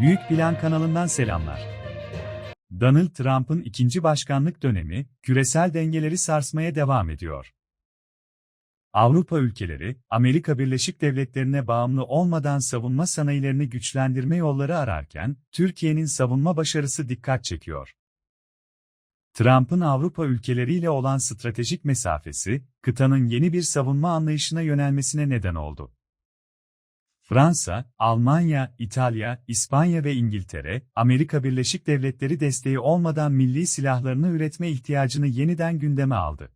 Büyük Plan kanalından selamlar. Donald Trump'ın ikinci başkanlık dönemi, küresel dengeleri sarsmaya devam ediyor. Avrupa ülkeleri, Amerika Birleşik Devletleri'ne bağımlı olmadan savunma sanayilerini güçlendirme yolları ararken, Türkiye'nin savunma başarısı dikkat çekiyor. Trump'ın Avrupa ülkeleriyle olan stratejik mesafesi, kıtanın yeni bir savunma anlayışına yönelmesine neden oldu. Fransa, Almanya, İtalya, İspanya ve İngiltere, Amerika Birleşik Devletleri desteği olmadan milli silahlarını üretme ihtiyacını yeniden gündeme aldı.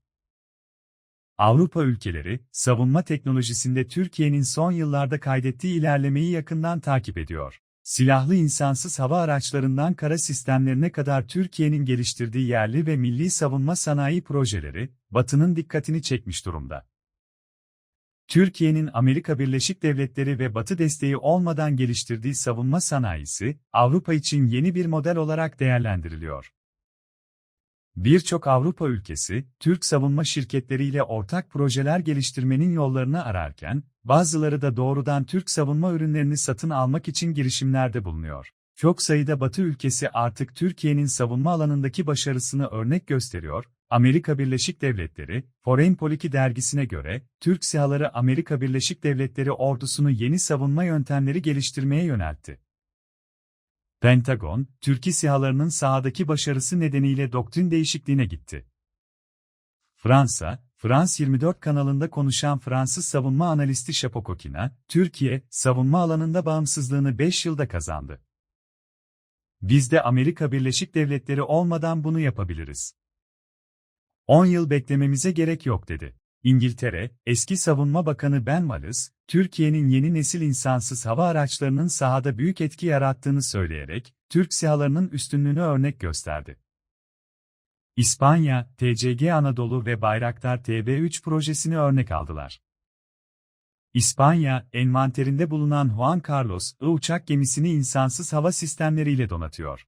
Avrupa ülkeleri, savunma teknolojisinde Türkiye'nin son yıllarda kaydettiği ilerlemeyi yakından takip ediyor. Silahlı insansız hava araçlarından kara sistemlerine kadar Türkiye'nin geliştirdiği yerli ve milli savunma sanayi projeleri, Batı'nın dikkatini çekmiş durumda. Türkiye'nin Amerika Birleşik Devletleri ve Batı desteği olmadan geliştirdiği savunma sanayisi, Avrupa için yeni bir model olarak değerlendiriliyor. Birçok Avrupa ülkesi, Türk savunma şirketleriyle ortak projeler geliştirmenin yollarını ararken, bazıları da doğrudan Türk savunma ürünlerini satın almak için girişimlerde bulunuyor. Çok sayıda Batı ülkesi artık Türkiye'nin savunma alanındaki başarısını örnek gösteriyor. Amerika Birleşik Devletleri, Foreign Policy dergisine göre, Türk SİHA'ları Amerika Birleşik Devletleri ordusunu yeni savunma yöntemleri geliştirmeye yöneltti. Pentagon, Türkiye SİHA'larının sahadaki başarısı nedeniyle doktrin değişikliğine gitti. Fransa, Frans 24 kanalında konuşan Fransız savunma analisti Şapokokina, Türkiye, savunma alanında bağımsızlığını 5 yılda kazandı. Biz de Amerika Birleşik Devletleri olmadan bunu yapabiliriz. 10 yıl beklememize gerek yok dedi. İngiltere, eski Savunma Bakanı Ben Wallace, Türkiye'nin yeni nesil insansız hava araçlarının sahada büyük etki yarattığını söyleyerek, Türk SİHA'larının üstünlüğünü örnek gösterdi. İspanya, TCG Anadolu ve Bayraktar TB3 projesini örnek aldılar. İspanya, envanterinde bulunan Juan Carlos I uçak gemisini insansız hava sistemleriyle donatıyor.